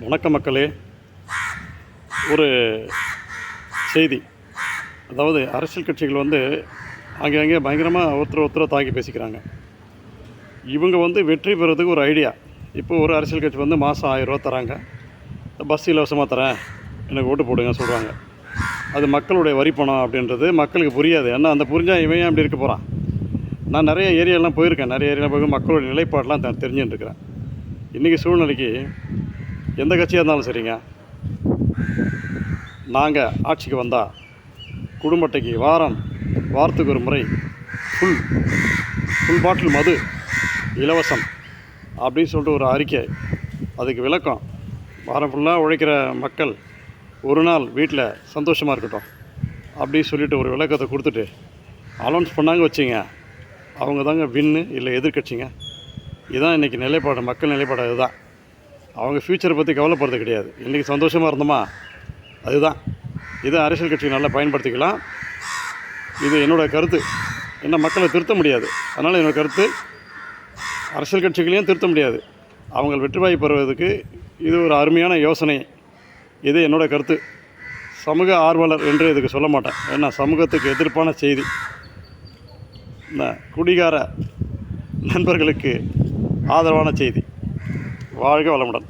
வணக்க மக்களே. ஒரு செய்தி. அதாவது அரசியல் கட்சிகள் வந்து அங்கே அங்கே பயங்கரமாக ஒருத்தர் ஒருத்தரை தாக்கி பேசிக்கிறாங்க. இவங்க வந்து வெற்றி பெறதுக்கு ஒரு ஐடியா இப்போ ஒரு அரசியல் கட்சி வந்து மாதம் ஆயிரரூவா தராங்க. பஸ் இலவசமாக தரேன். எனக்கு ஓட்டு போடுங்க சொல்கிறாங்க அது மக்களுடைய வரி பணம் அப்படின்றது மக்களுக்கு புரியாது. ஏன்னா அந்த புரிஞ்சால் இவன் அப்படி இருக்க போகிறான் நான் நிறைய ஏரியாலாம் போயிருக்கேன். நிறைய ஏரியாவில் போய் மக்களுடைய நிலைப்பாடெலாம் தெரிஞ்சுட்டு இருக்கிறேன். இன்றைக்கி சூழ்நிலைக்கு எந்த கட்சியாக இருந்தாலும் சரிங்க. நாங்கள் ஆட்சிக்கு வந்தால் குடும்பத்தைக்கு வாரம் வாரத்துக்கு ஒரு முறை ஃபுல் ஃபுல் பாட்டில் மது இலவசம் அப்படின்னு சொல்லிட்டு ஒரு அறிக்கை. அதுக்கு விளக்கம். வாரம் ஃபுல்லாக உழைக்கிற மக்கள் ஒரு நாள் வீட்டில் சந்தோஷமாக இருக்கட்டும் அப்படின்னு சொல்லிட்டு ஒரு விளக்கத்தை கொடுத்துட்டு அலௌன்ஸ் பண்ணாங்க வச்சிங்க. அவங்க தாங்க வின்னு இல்லை எதிர்க்கட்சிங்க. இதுதான் இன்றைக்கி நிலைப்பாடு மக்கள் நிலைப்பாடு இதுதான் அவங்க ஃப்யூச்சரை பற்றி கவலைப்படுறது கிடையாது. இன்றைக்கி சந்தோஷமாக இருந்தோமா? அதுதான். இதை அரசியல் கட்சி நல்லா பயன்படுத்திக்கலாம். இது என்னோடய கருத்து. என்ன மக்களை திருத்த முடியாது. அதனால் என்னோடய கருத்து அரசியல் கட்சிகளையும் திருத்த முடியாது. அவங்க வெற்றி வாய்ப்பு பெறுவதற்கு இது ஒரு அருமையான யோசனை. இது என்னோடய கருத்து. சமூக ஆர்வலர் என்று இதுக்கு சொல்ல மாட்டேன். ஏன்னா சமூகத்துக்கு எதிர்ப்பான செய்தி. இந்த குடிகார நண்பர்களுக்கு ஆதரவான செய்தி. வாழ்க வளமுடன்.